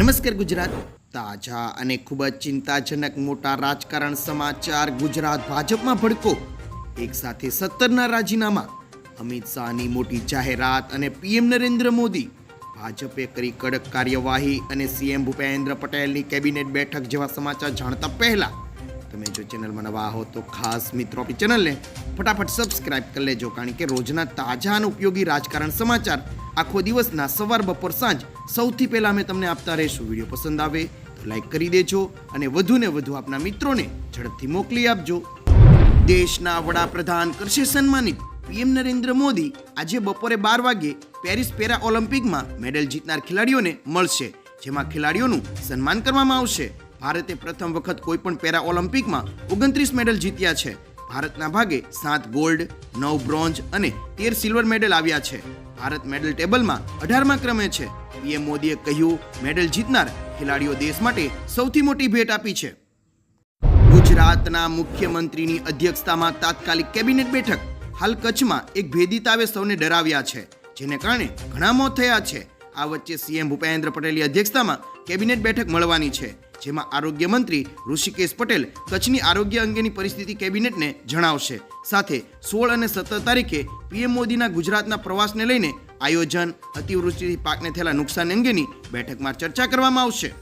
નમસ્કાર ગુજરાત. તાજા અને ખૂબ જ ચિંતાજનક મોટા રાજકારણ સમાચાર ગુજરાત ભાજપમાં ભડકો. એક સાથે સત્તરના રાજીનામા. અમિત શાહની મોટી જાહેરાત અને પીએમ નરેન્દ્ર મોદી. ભાજપે કરી કડક કાર્યવાહી અને સીએમ ભૂપેન્દ્ર પટેલની કેબિનેટ બેઠક જેવા સમાચાર જાણતા પહેલા તમે જો ચેનલમાં નવા હો તો ખાસ મિત્રો ચેનલને ફટાફટ સબસ્ક્રાઇબ કરી લેજો, કારણ કે રોજના તાજા અને ઉપયોગી રાજકારણ સમાચાર આખો દિવસના સવાર બપોર સાંજ સૌથી પહેલાં અમે તમને આપતા રહીશું વીડિયો પસંદ આવે તો લાઈક કરી દેજો અને વધુને વધુ આપના મિત્રોને ઝડપથી મોકલી આપજો. દેશના વડાપ્રધાન કરશે સન્માનિત. પીએમ નરેન્દ્ર મોદી આજે બપોરે બાર વાગ્યે પેરિસ પેરા ઓલિમ્પિકમાં મેડલ જીતનાર ખેલાડીઓને મળશે, જેમાં ખેલાડીઓનું સન્માન કરવામાં આવશે. ભારતે પ્રથમ વખત કોઈ પણ પેરા ઓલિમ્પિકમાં ઓગણત્રીસ મેડલ જીત્યા છે. ભારતના ભાગે સાત ગોલ્ડ, નવ બ્રોન્ઝ અને તેર સિલ્વર મેડલ આવ્યા છે. ભારત મેડલ ટેબલમાં અઢારમા ક્રમે છે. પીએમ મોદીએ કહ્યું, મેડલ જીતનાર ખેલાડીઓ દેશ માટે સૌથી મોટી ભેટ આપી છે. ગુજરાતના મુખ્યમંત્રીની અધ્યક્ષતામાં તાત્કાલિક કેબિનેટ બેઠક. હાલ કચ્છમાં એક ભેદિતાવે સૌને ડરાવ્યા છે, જેને કારણે ઘણા મોત થયા છે. આ વચ્ચે સીએમ ભૂપેન્દ્ર પટેલની અધ્યક્ષતામાં કેબિનેટ બેઠક મળવાની છે. જેમાં આરોગ્ય મંત્રી ઋષિકેશ પટેલ કચ્છની આરોગ્ય અંગેની પરિસ્થિતિ કેબિનેટને જણાવશે. સાથે સોળ અને સત્તર તારીખે પીએમ મોદીના ગુજરાતના પ્રવાસને લઈને આયોજન, અતિવૃષ્ટિથી પાકને થયેલા નુકસાન અંગેની બેઠકમાં ચર્ચા કરવામાં આવશે.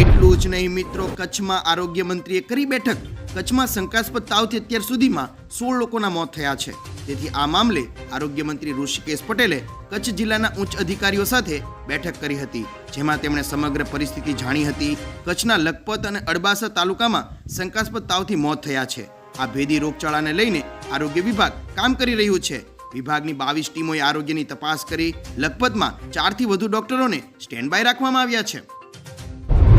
એટલું જ નહીં મિત્રો, કચ્છમાં આરોગ્ય મંત્રીએ કરી બેઠક. કચ્છમાં શંકાસ્પદ તાવથી અત્યાર સુધીમાં સોળ લોકોના મોત થયા છે. તેથી આ મામલે આરોગ્ય મંત્રી ઋષિકેશ પટેલે કચ્છ જિલ્લાના ઉચ્ચ અધિકારીઓ સાથે બેઠક કરી હતી, જેમાં તેમણે સમગ્ર પરિસ્થિતિ જાણી હતી. કચ્છના લખપત અને અડબાસા તાલુકામાં શંકાસ્પદ તાવથી મોત થયા છે. આ ભેદી રોગચાળાને લઈને આરોગ્ય વિભાગ કામ કરી રહ્યું છે. વિભાગની બાવીસ ટીમોએ આરોગ્યની તપાસ કરી લખપતમાં ચારથી વધુ ડોક્ટરોને સ્ટેન્ડ બાય રાખવામાં આવ્યા છે.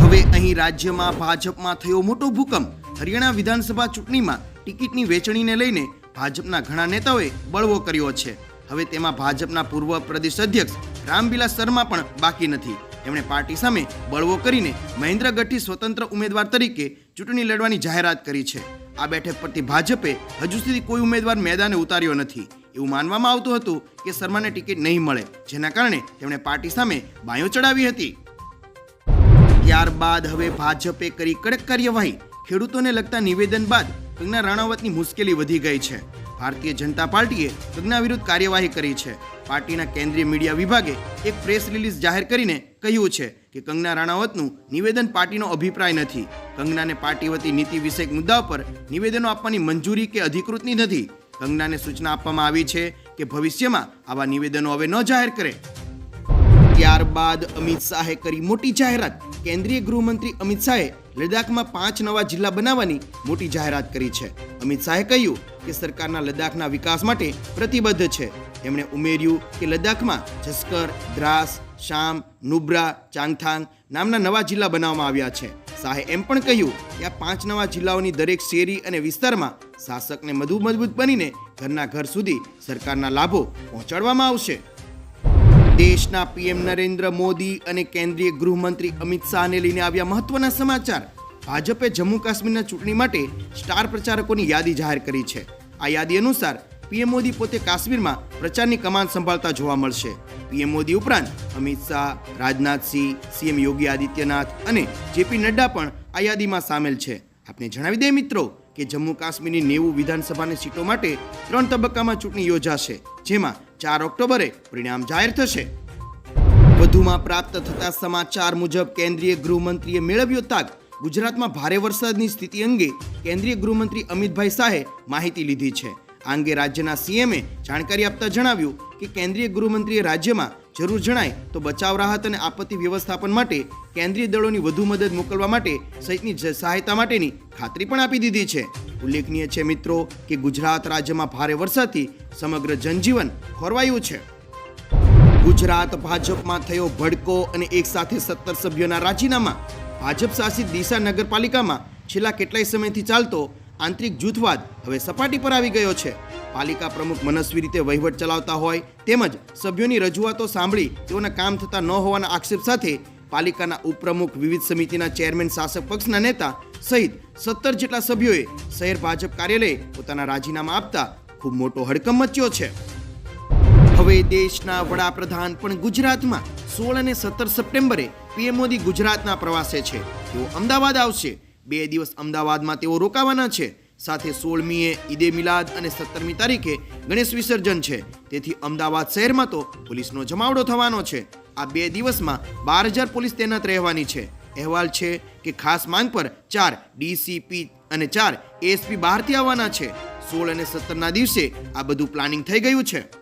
હવે અહીં રાજ્યમાં ભાજપમાં થયો મોટો ભૂકંપ. હરિયાણા વિધાનસભા ચૂંટણીમાં ટિકિટની વેચણીને લઈને ભાજપના ઘણા નેતાઓએ બળવો કર્યો છે. હવે તેમાં ભાજપના પૂર્વ પ્રદેશ અધ્યક્ષ રામવિલાસ શર્મા પણ બાકી નથી. તેમણે પાર્ટી સામે બળવો કરીને મહેન્દ્ર ગઢી સ્વતંત્ર ઉમેદવાર તરીકે ચૂંટણી લડવાની જાહેરાત કરી છે. આ બેઠક પરથી ભાજપે હજુ સુધી કોઈ ઉમેદવાર મેદાને ઉતાર્યો નથી. એવું માનવામાં આવતું હતું કે શર્માને ટિકિટ નહીં મળે, જેના કારણે તેમણે પાર્ટી સામે બાયો ચડાવી હતી. ત્યારબાદ હવે ભાજપે કરી કડક કાર્યવાહી. ખેડૂતોને લગતા નિવેદન બાદ કંગના રાણાવતની મુશ્કેલી વધી ગઈ છે. ભારતીય જનતા પાર્ટીએ કંગના વિરુદ્ધ કાર્યવાહી કરી છે. પાર્ટીના કેન્દ્રીય મીડિયા વિભાગે એક પ્રેસ રિલીઝ જાહેર કરીને કહ્યું છે કે કંગના રાણાવતનું નિવેદન પાર્ટીનો અભિપ્રાય નથી. કંગનાને પાર્ટી વતી નીતિ વિષયક મુદ્દાઓ પર નિવેદનો આપવાની મંજૂરી કે અધિકૃતની નથી. કંગનાને સૂચના આપવામાં આવી છે કે ભવિષ્યમાં આવા નિવેદનો હવે ન જાહેર કરે. ત્યારબાદ અમિત શાહે કરી મોટી જાહેરાત. કેન્દ્રીય ગૃહમંત્રી અમિત શાહે લદ્દાખમાં પાંચ નવા જિલ્લા બનાવવાની મોટી જાહેરાત કરી છે. અમિત શાહે કહ્યું કે સરકારના લદ્દાખના વિકાસ માટે પ્રતિબદ્ધ છે. તેમણે ઉમેર્યું કે લદ્દાખમાં જસ્કર, દ્રાસ, શામ, નુબ્રા, ચાંગથાંગ નામના નવા જિલ્લા બનાવવામાં આવ્યા છે. શાહે એમ પણ કહ્યું કે આ પાંચ નવા જિલ્લાઓની દરેક શેરી અને વિસ્તારમાં શાસકને વધુ મજબૂત બનીને ઘરના ઘર સુધી સરકારના લાભો પહોંચાડવામાં આવશે. દેશના પીએમ નરેન્દ્ર મોદી અને કેન્દ્રીય ગૃહમંત્રી અમિત શાહને લઈને આવ્યા મહત્વના સમાચાર. ભાજપે જમ્મુ કાશ્મીરના ચૂંટણી માટે સ્ટાર પ્રચારકોની યાદી જાહેર કરી છે. આ યાદી અનુસાર પીએમ મોદી પોતે કાશ્મીરમાં પ્રચારની કમાન સંભાળતા જોવા મળશે. પીએમ મોદી ઉપરાંત અમિત શાહ રાજનાથસિંહ સીએમ યોગી આદિત્યનાથ અને જેપી નડ્ડા પણ આ યાદીમાં સામેલ છે. આપને જણાવી દઈએ મિત્રો કે જમ્મુ કાશ્મીરની નેવું વિધાનસભાની સીટો માટે ત્રણ તબક્કામાં ચૂંટણી યોજાશે, જેમાં ચાર ઓક્ટોબરે પરિણામ જાહેર થશે. વધુમાં પ્રાપ્ત થતા સમાચાર મુજબ કેન્દ્રીય ગૃહમંત્રીએ મેળવ્યો તાક ગુજરાતમાં ભારે વરસાદની સ્થિતિ અંગે કેન્દ્રીય ગૃહમંત્રી અમિતભાઈ શાહે માહિતી લીધી છે. આ અંગે રાજ્યના સીએમએ જાણકારી આપતા જણાવ્યું કે કેન્દ્રીય ગૃહમંત્રીએ રાજ્યમાં જરૂર જણાય તો બચાવ, રાહત અને આપત્તિ વ્યવસ્થાપન માટે કેન્દ્રીય દળોની વધુ મદદ મોકલવા માટે સહિતની સહાયતા માટેની ખાતરી પણ આપી દીધી છે. ઉલ્લેખનીય છે મિત્રો કે ગુજરાત રાજ્યમાં ભારે વરસાદથી સમગ્ર જનજીવન ખોરવાયું છે. ગુજરાત ભાજપમાં થયો ભડકો અને એક સાથે સત્તર સભ્યોના રાજીનામા. ભાજપ શાસિત દિશા નગરપાલિકામાં છેલ્લા કેટલાય સમયથી ચાલતો આંતરિક જૂથવાદ હવે સપાટી પર આવી ગયો છે. પાલિકા પ્રમુખ મનસ્વી રીતે વહીવટ ચલાવતા હોય તેમજ સભ્યોની રજૂઆતો સાંભળી તેઓના કામ થતા ન હોવાના આક્ષેપ સાથે પાલિકાના ઉપપ્રમુખ વિવિધ સમિતિના ચેરમેન શાસક પક્ષના નેતા સહિત સત્તર જેટલા સભ્યોએ શહેર ભાજપ કાર્યાલયે પોતાના રાજીનામા આપતા ખૂબ મોટો હડકંપ મચ્યો છે. હવે દેશના વડાપ્રધાન પણ ગુજરાતમાં સોળ અને સત્તર સપ્ટેમ્બરે પીએમ મોદી ગુજરાતના પ્રવાસે છે. તેઓ અમદાવાદ આવશે. બે દિવસ અમદાવાદમાં તેઓ રોકાવાના છે. સાથે સોળમીએ ઈદે મિલાદ અને સત્તરમી તારીખે ગણેશ વિસર્જન છે. તેથી અમદાવાદ શહેરમાં તો પોલીસનો જમાવડો થવાનો છે. આ બે દિવસમાં બાર હજાર પોલીસ તૈનાત રહેવાની છે. અહેવાલ છે કે ખાસ માંગ પર ચાર ડીસીપી અને ચાર એસપી બહારથી આવવાના છે. સોળ અને સત્તરના દિવસે આ બધું પ્લાનિંગ થઈ ગયું છે.